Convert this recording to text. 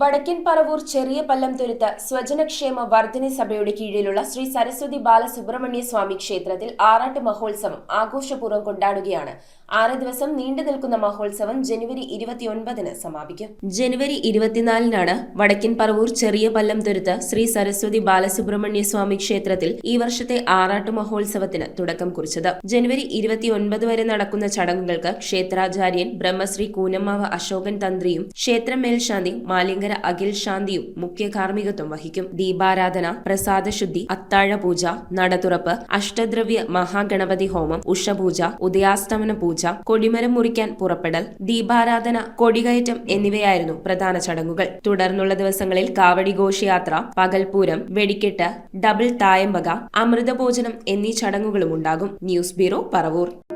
വടക്കൻ പറവൂർ ചെറിയ പല്ലം തുരുത്ത് സ്വജനക്ഷേമ വർധന സഭയുടെ കീഴിലുള്ള ശ്രീ സരസ്വതി ബാലസുബ്രഹ്മണ്യ സ്വാമി ക്ഷേത്രത്തിൽ ആറാട്ട് മഹോത്സവം ആഘോഷപൂർവം കൊണ്ടാടുകയാണ്. ആറ് ദിവസം നീണ്ടു നിൽക്കുന്ന മഹോത്സവം ജനുവരി ഇരുപത്തിയൊൻപതിന് സമാപിക്കും. ജനുവരി ഇരുപത്തിനാലിനാണ് വടക്കൻ പറവൂർ ചെറിയ പല്ലം തുരുത്ത് ശ്രീ സരസ്വതി ബാലസുബ്രഹ്മണ്യ സ്വാമി ക്ഷേത്രത്തിൽ ഈ വർഷത്തെ ആറാട്ട് മഹോത്സവത്തിന് തുടക്കം കുറിച്ചത്. ജനുവരി ഇരുപത്തിയൊൻപത് വരെ നടക്കുന്ന ചടങ്ങുകൾക്ക് ക്ഷേത്രാചാര്യൻ ബ്രഹ്മശ്രീ കൂനമ്മാവ് അശോകൻ തന്ത്രിയും ക്ഷേത്രം മേൽശാന്തി മാലിങ്കര അഖിൽ ശാന്തിയും മുഖ്യ കാർമ്മികത്വം വഹിക്കും. ദീപാരാധന പ്രസാദശുദ്ധി അത്താഴ പൂജ നടതുറപ്പ് അഷ്ടദ്രവ്യ മഹാഗണപതി ഹോമം ഉഷപൂജ ഉദയാസ്തമന പൂജ കൊടിമരം മുറിക്കാൻ പുറപ്പെടൽ ദീപാരാധന കൊടികയറ്റം എന്നിവയായിരുന്നു പ്രധാന ചടങ്ങുകൾ. തുടർന്നുള്ള ദിവസങ്ങളിൽ കാവടി ഘോഷയാത്ര പകൽപൂരം വെടിക്കെട്ട് ഡബിൾ തായമ്പക അമൃതഭോജനം എന്നീ ചടങ്ങുകളും ഉണ്ടാകും. News bureau Paravur.